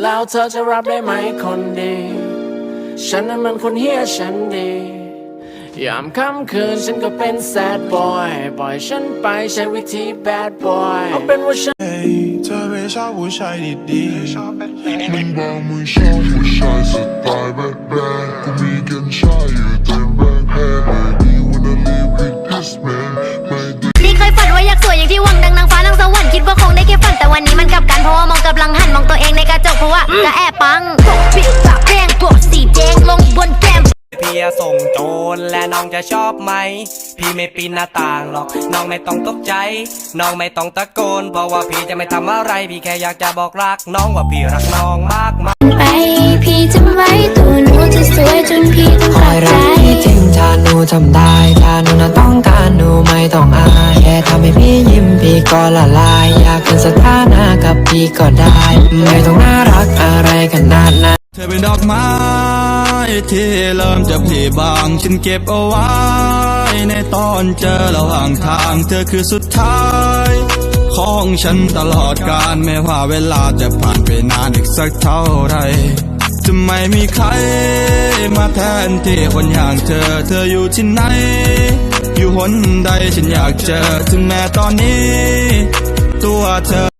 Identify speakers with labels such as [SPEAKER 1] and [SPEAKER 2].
[SPEAKER 1] แล้วเธอจะรับได้ไหมคนดี ฉันนั้นมันคนเฮียฉันดี ยามค่ำคืนฉันก็เป็นแซดบอยปล่อยฉันไปใช้วิธีแบดบอยเอาเป็นว่าฉัน
[SPEAKER 2] เฮ้ยเธอไม่ชอบผู้ชายดีๆ
[SPEAKER 3] มึงบอกมึงชอบผู้ชายสไตล์แบดแบดกูมีกัญชาอยู่เต็มแบงค์แฮนด์ Do you wanna live with this man ไม่ได้
[SPEAKER 4] นี่เคยฝันว่าอยากสวยอย่างที่หวังดังนางฟ้านางสวรรค์คิดว่าคงได้แค่ฝันแต่วันนี้มันกลับกันเพราะว่ามองกำลังหั ระจกเพราะว่าจะแอบปังปกปิดปากแดงปกสีแดงลงบนแก้ม
[SPEAKER 5] พี่จะส่งโจรและน้องจะชอบไหม พี่ไม่ปีนหน้าต่างหรอก น้องไม่ต้องตกใจ น้องไม่ต้องตะโกนเพราะว่าพี่จะไม่ทำอะไร พี่แค่อยากจะบอกรัก น้องว่าพี่รักน้องมากมาก
[SPEAKER 4] ไปพี่จะไว้ตัวหนูจะสวยจนพี่ต้อง
[SPEAKER 6] ค
[SPEAKER 4] ขั
[SPEAKER 6] อย
[SPEAKER 4] ดใจ
[SPEAKER 6] รักพี่จริงถ้าหนูทำได้ถ้าหนูน่ะต้องการหนูไม่ต้องอายแค่ทำให้พี่ยิ้มพี่ก็ละลายอยากเป็นสถานะกับ พี่ก็ได้ ไม่ต้องน่ารักอะไรขนาดนั้น
[SPEAKER 2] เธอเป็นดอกไม้ที่เริ่มจะผลิบาง ฉันเก็บเอาไว้ ในตอนเจอระหว่างทาง เธอคือสุดท้าย ของฉันตลอดการไม่ว่าเวลาจะผ่านไปนานอีกสักเท่าไรจะไม่มีใครมาแทนที่คนอย่างเธอ เธออยู่ที่ไหน อยู่หนใดฉันอยากเจอ ถึงแม้ตอนนี้ ตัวเธอ